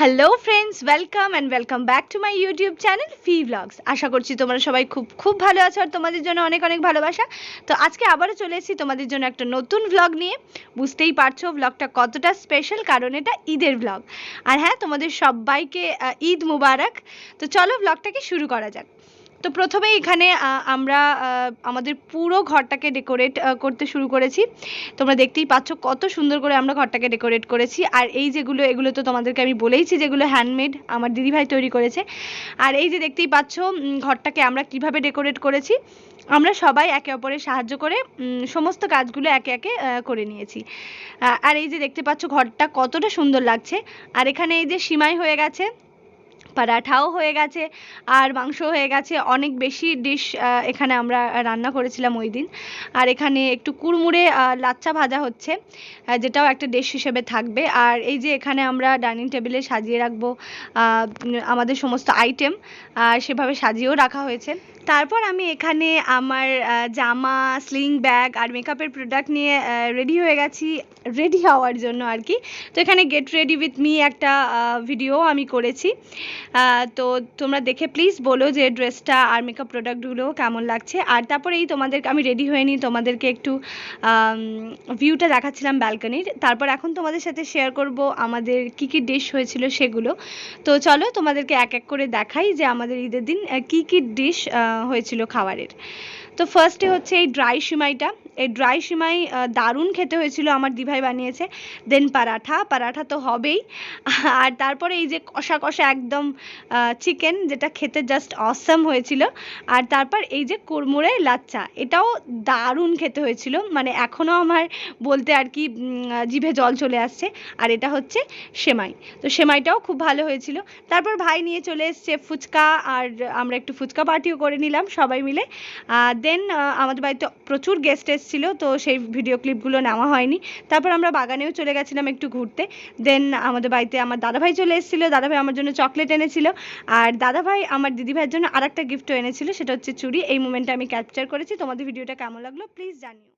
Hello friends welcome and welcome back to my YouTube channel fee blogs আশা করছি তোমরা সবাই খুব খুব ভালো আছো আর তোমাদের জন্য অনেক অনেক ভালোবাসা। তো আজকে আবারও চলে এসেছি তোমাদের জন্য একটা নতুন ভ্লগ নিয়ে। বুঝতেই পারছ ভ্লগটা কতটা স্পেশাল কারণ এটা ঈদের ভ্লগ আর হ্যাঁ তোমাদের সবাইকে ঈদ মুবারক। তো চলো ভ্লগটাকে শুরু করা যাক। তো প্রথমে এখানে আমরা আমাদের পুরো ঘরটাকে ডেকোরেট করতে শুরু করেছি। তোমরা দেখতেই পাচ্ছ কত সুন্দর করে আমরা ঘরটাকে ডেকোরেট করেছি। আর এই যেগুলো, এগুলো তো তোমাদেরকে আমি বলেইছি যেগুলো হ্যান্ডমেড আমার দিদিভাই তৈরি করেছে। আর এই যে দেখতেই পাচ্ছ ঘরটাকে আমরা কীভাবে ডেকোরেট করেছি, আমরা সবাই একে অপরের সাহায্য করে সমস্ত কাজগুলো একে একে করে নিয়েছি। আর এই যে দেখতে পাচ্ছ ঘরটা কতটা সুন্দর লাগছে। আর এখানে এই যে সীমাই হয়ে গেছে পরাঠাও হয়ে গেছে, আর মাংস হয়ে গেছে। অনেক বেশি ডিশ এখানে আমরা রান্না করেছিলাম ওই দিন। আর এখানে একটু কুড়মুড়ে লাচ্চা ভাজা হচ্ছে যেটাও একটা ডিশ হিসেবে থাকবে। আর এই যে এখানে আমরা ডাইনিং টেবিলে সাজিয়ে রাখব আমাদের সমস্ত আইটেম আর সেভাবে সাজিয়েও রাখা হয়েছে। তারপর আমি এখানে আমার জামা স্লিং ব্যাগ আর মেকআপের প্রোডাক্ট নিয়ে রেডি হয়ে গেছি রেডি হওয়ার জন্য আর কি। তো এখানে গেট রেডি উইথ মি একটা ভিডিও আমি করেছি। তো তোমরা দেখে প্লিজ বলো যে ড্রেসটা আর মেকআপ প্রোডাক্টগুলো কেমন লাগছে। আর তারপরে এই তোমাদেরকে আমি রেডি হয়ে নিই তোমাদেরকে একটু ভিউটা দেখাচ্ছিলাম ব্যালকনির তারপর এখন তোমাদের সাথে শেয়ার করব আমাদের কি কি ডিশ হয়েছিল সেগুলো। তো চলো তোমাদেরকে এক এক করে দেখাই যে আমাদের ঈদের দিন কি কি ডিশ হয়েছিল খাবারের। তো ফার্স্টে হচ্ছে এই ড্রাই সিমাইটা এই ড্রাই সিমাই দারুণ খেতে হয়েছিল আমার দিভাই বানিয়েছে। দেন পারাঠা পারাঠা তো হবেই। আর তারপরে এই যে কষা কষা একদম চিকেন যেটা খেতে জাস্ট অসাম হয়েছিল। আর তারপর এই যে কুড়মুড়ে লাচ্চা, এটাও দারুণ খেতে হয়েছিল। মানে এখনও আমার বলতে আর কি জিভে জল চলে আসছে। আর এটা হচ্ছে সেমাই তো সেমাইটাও খুব ভালো হয়েছিল। তারপর ভাই নিয়ে চলে এসছে ফুচকা, আর আমরা একটু ফুচকা পার্টিও করে নিলাম সবাই মিলে। দেন আমাদের বাড়িতে প্রচুর গেস্ট এসেছিল, তো সেই ভিডিও ক্লিপগুলো নেওয়া হয়নি। তারপর আমরা বাগানেও চলে গেছিলাম একটু ঘুরতে। দেন আমাদের বাড়িতে আমার দাদাভাই চলে এসেছিল, দাদাভাই আমার জন্য চকলেট এনেছিল। আর দাদাভাই আমার দিদিভাইয়ের জন্য আরেকটা গিফটও এনেছিল, সেটা হচ্ছে চুড়ি। এই মোমেন্টটা আমি ক্যাপচার করেছি। তোমাদের ভিডিওটা কেমন লাগল প্লিজ জানিও।